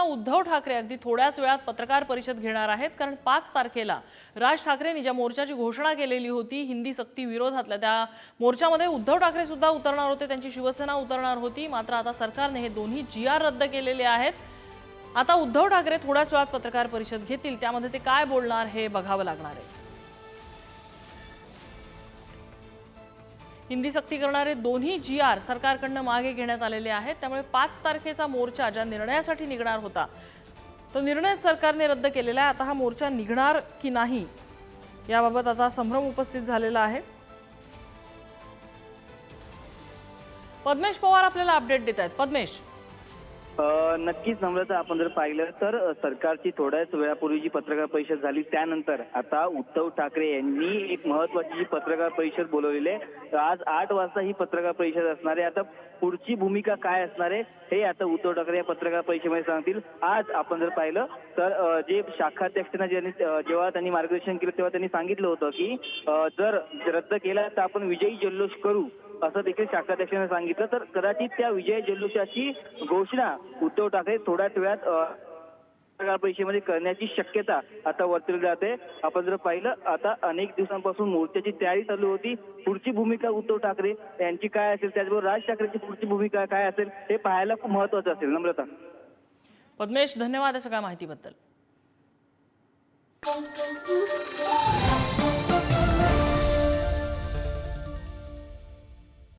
आता उद्धव ठाकरे अगदी थोड्याच वेळात पत्रकार परिषद घेणार आहेत कारण पाच तारखेला राज ठाकरेंनी ज्या मोर्चाची घोषणा केलेली होती हिंदी सक्ती विरोधातल्या. त्या मोर्चामध्ये उद्धव ठाकरे सुद्धा उतरणार होते त्यांची शिवसेना उतरणार होती मात्र आता सरकारने हे दोन्ही जी आर रद्द केलेले आहेत. आता उद्धव ठाकरे थोड्याच वेळात पत्रकार परिषद घेतील त्यामध्ये ते काय बोलणार हे बघावं लागणार आहे. हिंदी सक्ती करणारे दोन्ही जी आर सरकारकडनं मागे घेण्यात आलेले आहेत. त्यामुळे पाच तारखेचा मोर्चा ज्या निर्णयासाठी निघणार होता तो निर्णय सरकारने रद्द केलेला आहे. आता हा मोर्चा निघणार की नाही याबाबत आता संभ्रम उपस्थित झालेला आहे. पद्मेश पवार आपल्याला अपडेट देत आहेत. पद्मेश. नक्कीच नम्रता आपण जर पाहिलं तर सरकारची थोड्याच वेळापूर्वी जी पत्रकार परिषद झाली त्यानंतर आता उद्धव ठाकरे यांनी एक महत्वाची जी पत्रकार परिषद बोलवलेली आहे आज आठ वाजता ही पत्रकार परिषद असणार आहे. आता पुढची भूमिका काय असणार आहे हे आता उद्धव ठाकरे या पत्रकार परिषदेमध्ये सांगतील. आज आपण जर पाहिलं तर जे शाखाध्यक्षांना ज्यांनी जेव्हा त्यांनी मार्गदर्शन केलं तेव्हा त्यांनी सांगितलं होतं की जर रद्द केला तर आपण विजयी जल्लोष करू. असं देखील शाखाध्यक्षांनी सांगितलं. तर कदाचित त्या विजय जल्लोषाची घोषणा उद्धव ठाकरे थोड्याच वेळात पत्रकार परिषदेमध्ये करण्याची शक्यता आता वर्तवली जाते. आपण जर पाहिलं आता अनेक दिवसांपासून मोर्चाची तयारी चालू होती. पुढची भूमिका उद्धव ठाकरे यांची काय असेल त्याचबरोबर राज ठाकरेंची पुढची भूमिका काय असेल हे पाहायला खूप महत्वाचं असेल. नम्रता. पद्मेश धन्यवाद सगळ्या माहितीबद्दल.